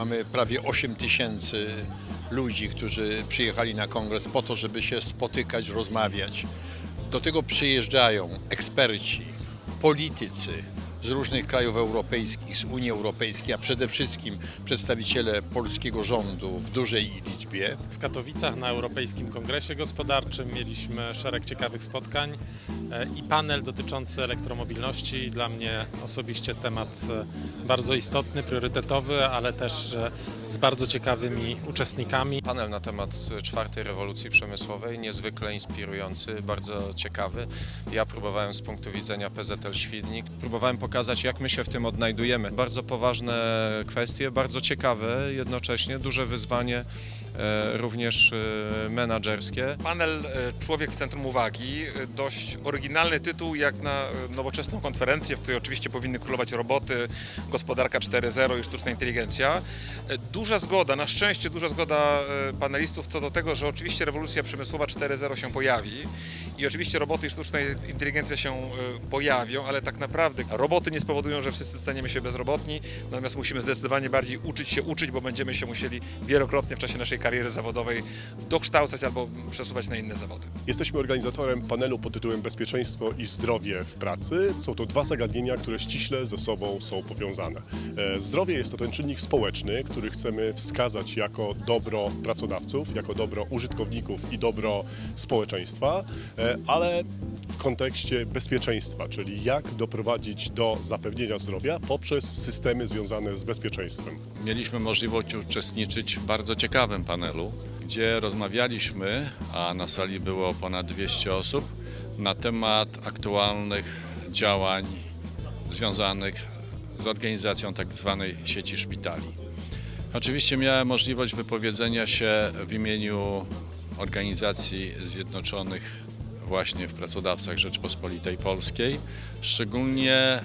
Mamy prawie 8 tysięcy ludzi, którzy przyjechali na kongres po to, żeby się spotykać, rozmawiać. Do tego przyjeżdżają eksperci, politycy z różnych krajów europejskich, z Unii Europejskiej, a przede wszystkim przedstawiciele polskiego rządu w dużej liczbie. W Katowicach na Europejskim Kongresie Gospodarczym mieliśmy szereg ciekawych spotkań e, i panel dotyczący elektromobilności. Dla mnie osobiście temat e, bardzo istotny, priorytetowy, ale też e, z bardzo ciekawymi uczestnikami. Panel na temat czwartej rewolucji przemysłowej, niezwykle inspirujący, bardzo ciekawy. Ja próbowałem z punktu widzenia PZL Świdnik, próbowałem pokazać, jak my się w tym odnajdujemy. Bardzo poważne kwestie, bardzo ciekawe jednocześnie, duże wyzwanie e, również e, menadżerskie. Panel e, Człowiek w centrum uwagi, dość oryginalny tytuł jak na nowoczesną konferencję, w której oczywiście powinny królować roboty, gospodarka 4.0 i sztuczna inteligencja. Duża zgoda, na szczęście duża zgoda panelistów co do tego, że oczywiście rewolucja przemysłowa 4.0 się pojawi i oczywiście roboty i sztuczna inteligencja się pojawią, ale tak naprawdę roboty nie spowodują, że wszyscy staniemy się bezrobotni, natomiast musimy zdecydowanie bardziej uczyć się uczyć, bo będziemy się musieli wielokrotnie w czasie naszej kariery zawodowej dokształcać albo przesuwać na inne zawody. Jesteśmy organizatorem panelu pod tytułem Bezpieczeństwo i zdrowie w pracy. Są to dwa zagadnienia, które ściśle ze sobą są powiązane. E, Zdrowie jest to ten czynnik społeczny, który chcemy wskazać jako dobro pracodawców, jako dobro użytkowników i dobro społeczeństwa, e, ale w kontekście bezpieczeństwa, czyli jak doprowadzić do zapewnienia zdrowia poprzez systemy związane z bezpieczeństwem. Mieliśmy możliwość uczestniczyć w bardzo ciekawym panelu, gdzie rozmawialiśmy, a na sali było ponad 200 osób, na temat aktualnych działań związanych z organizacją tak zwanej sieci szpitali. Oczywiście miałem możliwość wypowiedzenia się w imieniu Organizacji Zjednoczonych właśnie w Pracodawcach Rzeczpospolitej Polskiej. Szczególnie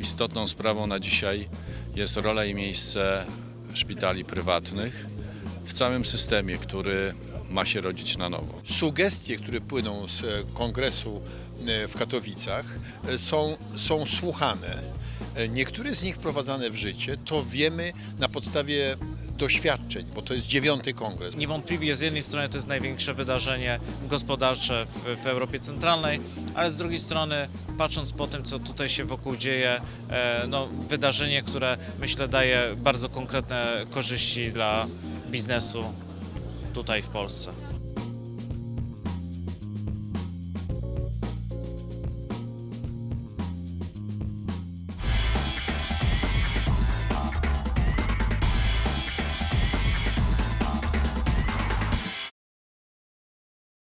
istotną sprawą na dzisiaj jest rola i miejsce szpitali prywatnych w całym systemie, który ma się rodzić na nowo. Sugestie, które płyną z e, kongresu e, w Katowicach e, są, są słuchane. E, Niektóre z nich wprowadzane w życie, to wiemy na podstawie doświadczeń, bo to jest dziewiąty kongres. Niewątpliwie z jednej strony to jest największe wydarzenie gospodarcze w, w Europie Centralnej, ale z drugiej strony, patrząc po tym, co tutaj się wokół dzieje, e, no, wydarzenie, które myślę daje bardzo konkretne korzyści dla biznesu tutaj w Polsce.